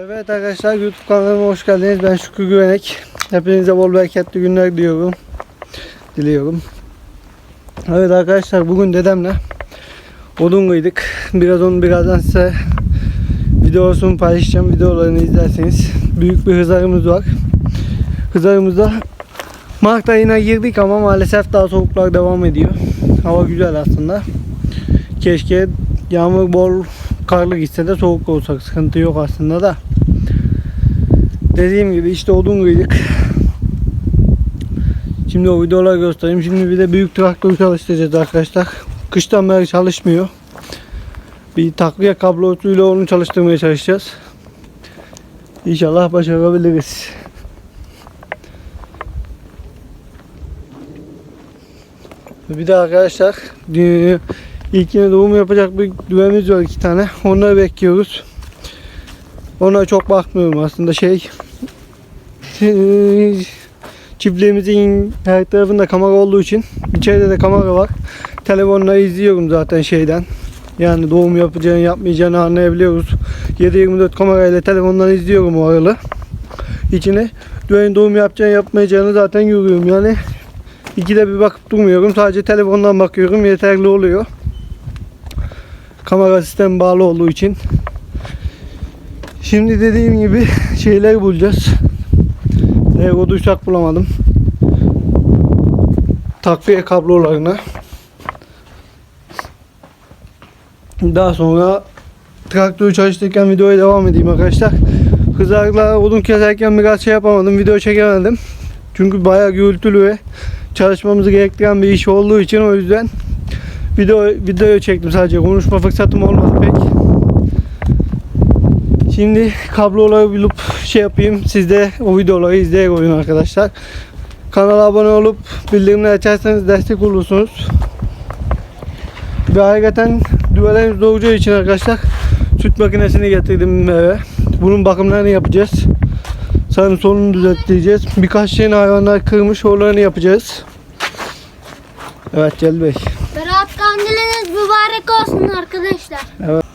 Evet arkadaşlar YouTube kanalıma hoş geldiniz. Ben Şükrü Güvenek. Hepinize bol bereketli günler diliyorum. Diliyorum. Evet arkadaşlar bugün dedemle odun kıydık. Biraz onu birazdan size videosunu paylaşacağım. Videolarını izlerseniz. Büyük bir hızarımız var. Hızarımızda Mart ayına girdik ama maalesef daha soğuklar devam ediyor. Hava güzel aslında. Keşke yağmur bol karlı gitse de soğuk olsak sıkıntı yok aslında da. Dediğim gibi işte odun kıydık. Şimdi o videoları göstereyim. Şimdi bir de büyük traktör çalıştıracağız arkadaşlar. Kıştan beri çalışmıyor. Bir takviye kablosuyla onu çalıştırmaya çalışacağız. İnşallah başarabiliriz. Bir de arkadaşlar e, ilkine doğum yapacak bir düvemiz var iki tane. Onları bekliyoruz. Ona çok bakmıyorum aslında şey çiftliğimizin her tarafında kamera olduğu için içeride de kamera var. Telefonla izliyorum zaten şeyden. Yani doğum yapacağını yapmayacağını anlayabiliyoruz. 7-24 kamerayla telefondan izliyorum o aralı. İçine düğün doğum yapacağını yapmayacağını zaten görüyorum. Yani ikide bir bakıp durmuyorum. Sadece telefondan bakıyorum. Yeterli oluyor. Kamera sistemi bağlı olduğu için. Şimdi dediğim gibi şeyler bulacağız. Lego duşak bulamadım. Takviye kablolarını. Daha sonra traktörü çalıştırırken videoya devam edeyim arkadaşlar. Hızarla odun keserken biraz şey yapamadım. Video çekemedim. Çünkü bayağı gürültülü ve çalışmamızı gerektiren bir iş olduğu için o yüzden video video çektim sadece. Konuşma fırsatım olmadı. Şimdi kabloları bulup şey yapayım. Siz de o videoları izleyerek oyun arkadaşlar. Kanala abone olup bildirimleri açarsanız destek olursunuz. Ve hakikaten düvelerimiz doğacağı için arkadaşlar süt makinesini getirdim eve. Bunun bakımlarını yapacağız. Sağını solunu düzelteceğiz. Birkaç şeyin hayvanlar kırmış oralarını yapacağız. Evet Celil Bey. Berat kandiliniz mübarek olsun arkadaşlar. Evet.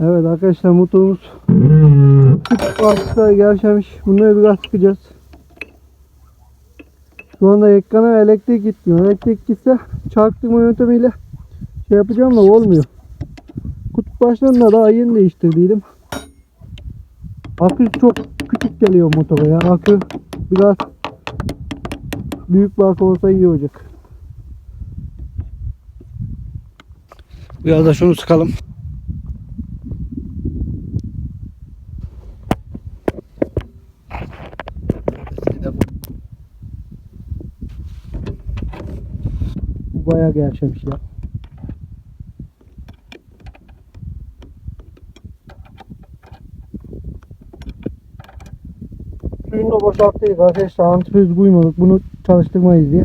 Evet arkadaşlar motorumuz Artıklar gevşemiş. Bunları biraz sıkacağız. Şu anda ekrana elektrik gitmiyor. Elektrik gitse çarptırma yöntemiyle şey yapacağım da olmuyor. Kutup başlarında daha yeni değiştirdiydim. Akü çok küçük geliyor motora ya. Akü biraz büyük bir akü olsa iyi olacak. Biraz da şunu sıkalım. Bayağı gevşemiş ya. Suyunu da boşalttık arkadaşlar. Antifriz koymadık. Bunu çalıştırmayız diye.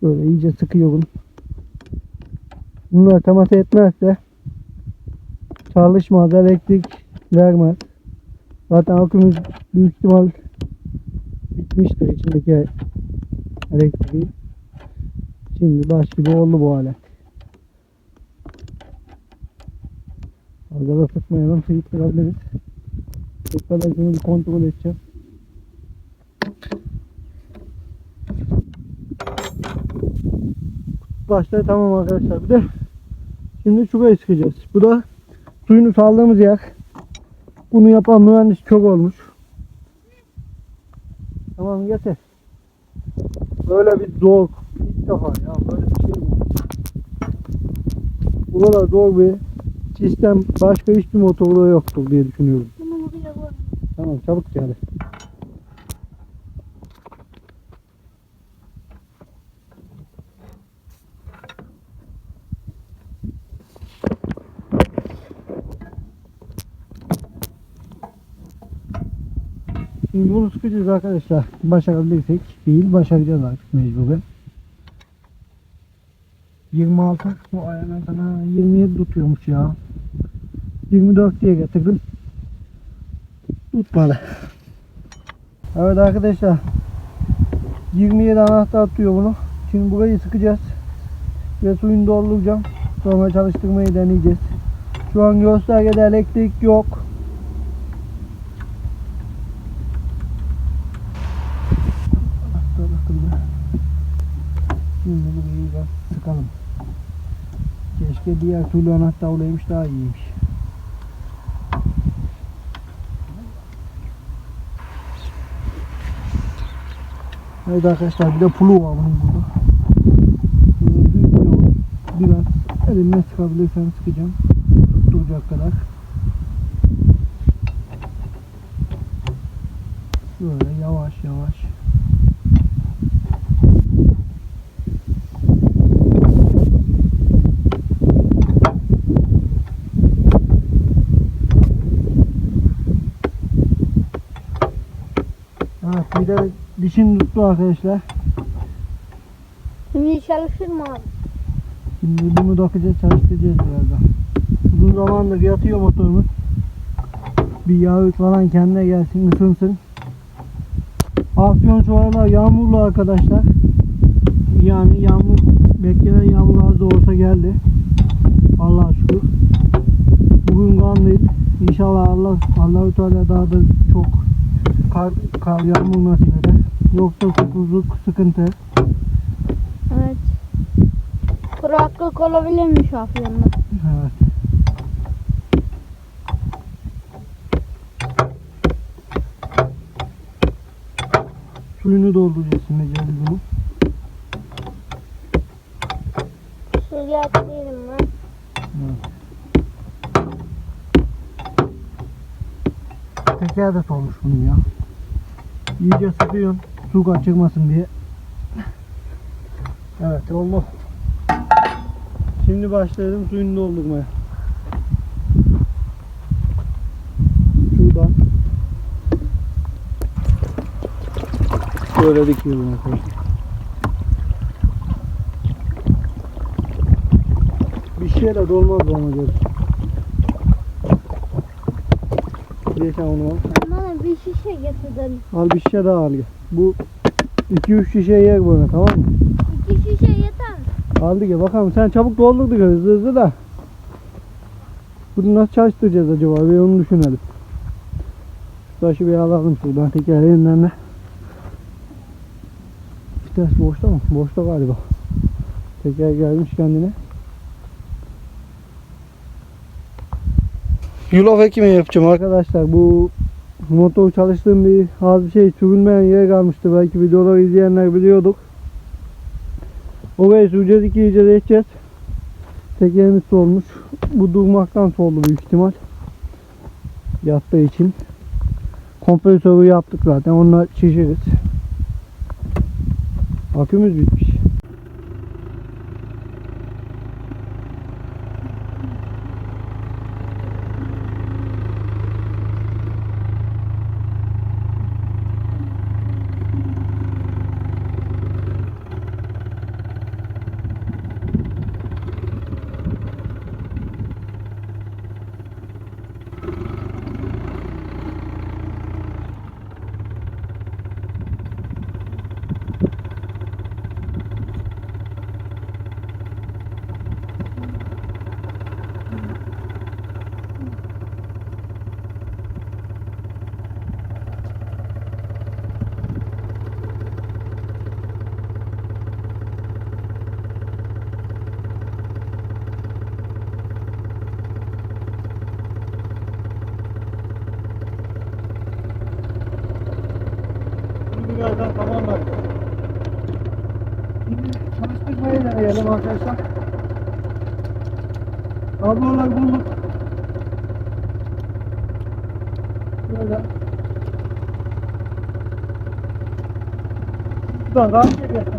Şöyle iyice sıkıyorum. Bunlar temas etmezse çalışmaz, elektrik vermez. Zaten akümüz büyük ihtimal bitmiştir içindeki elektriği. Şimdi baş gibi oldu bu alet. Fazla da sıkmayalım, sıyıttırabiliriz. Tekrar şunu bir kontrol edeceğim. Başta tamam arkadaşlar. Bir de şimdi şurayı sıkacağız. Bu da suyunu saldığımız yer. Bunu yapan mühendis çok olmuş. Tamam yeter. Böyle bir zor ilk defa ya böyle bir şey mi? Bu kadar zor bir sistem başka hiçbir motorda yoktur diye düşünüyorum. Tamam çabuk gel. Şimdi bunu sıkacağız arkadaşlar. Başarabilirsek değil başaracağız artık mecburen. 26 bu ayağına sana 27 tutuyormuş ya. 24 diye getirdim. Tutmadı. Evet arkadaşlar. 27 anahtar tutuyor bunu. Şimdi burayı sıkacağız. Ve suyunu dolduracağım. Sonra çalıştırmayı deneyeceğiz. Şu an göstergede elektrik yok. Anahtar akıllı. Şimdi burayı biraz sıkalım. Keşke diğer türlü anahtar olaymış daha iyiymiş. Evet arkadaşlar bir de pulu var bunun burada. Biraz elimle sıkabilirsem sıkacağım. Tutturacak kadar. Böyle yavaş yavaş. Evet bir dişim tuttu arkadaşlar. Şimdi çalışır mı abi? Şimdi bunu dokacağız çalıştıracağız birazdan. Uzun zamandır yatıyor motorumuz. Bir yağ falan kendine gelsin ısınsın. Afyon şu aralar yağmurlu arkadaşlar. Yani yağmur beklenen yağmur az da olsa geldi. Allah'a şükür. Bugün kanlıydı. İnşallah Allah Allahu Teala daha da çok kar, kar yağmur nasip eder. Yoksa susuzluk sıkıntı. Evet. Kuraklık olabilirmiş afyonda. Evet. Suyunu dolduracağız şimdi Celil bunu. Su getirelim ben. Teker de solmuş bunun ya. İyice sıkıyorsun su kaçırmasın diye. Evet oldu. Şimdi başlayalım suyunu doldurmaya. Şuradan. Böyle dikiyorum arkadaşlar. Bir şeyle dolmaz bu ama göz. Geçen onu al. Bana bir şişe getirdin. Al bir şişe daha al gel. Bu 2-3 şişe yer bana tamam mı? İki şişe yeter mi? Aldık ya bakalım sen çabuk doldurduk hızlı hızlı da. Bunu nasıl çalıştıracağız acaba bir onu düşünelim. Taşı bir alalım şuradan tekerleğinden de. Vites boşta mı? Boşta galiba. Teker gelmiş kendine. Yulaf ekimi yapacağım arkadaşlar. Bu motor çalıştığım bir az bir şey sürülmeyen yer kalmıştı. Belki videoları izleyenler biliyorduk. Oraya süreceğiz, iki iyice edeceğiz. Tekerimiz solmuş. Bu durmaktan soldu büyük ihtimal. Yattığı için. Kompresörü yaptık zaten. Onunla şişiriz. Akümüz bitmiş. Şimdi birazdan tamamlar. Şimdi deneyelim arkadaşlar. Kablolar bulduk. Şöyle. Buradan rahat geliyorsun.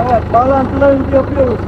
Evet, bağlantılarımızı yapıyoruz.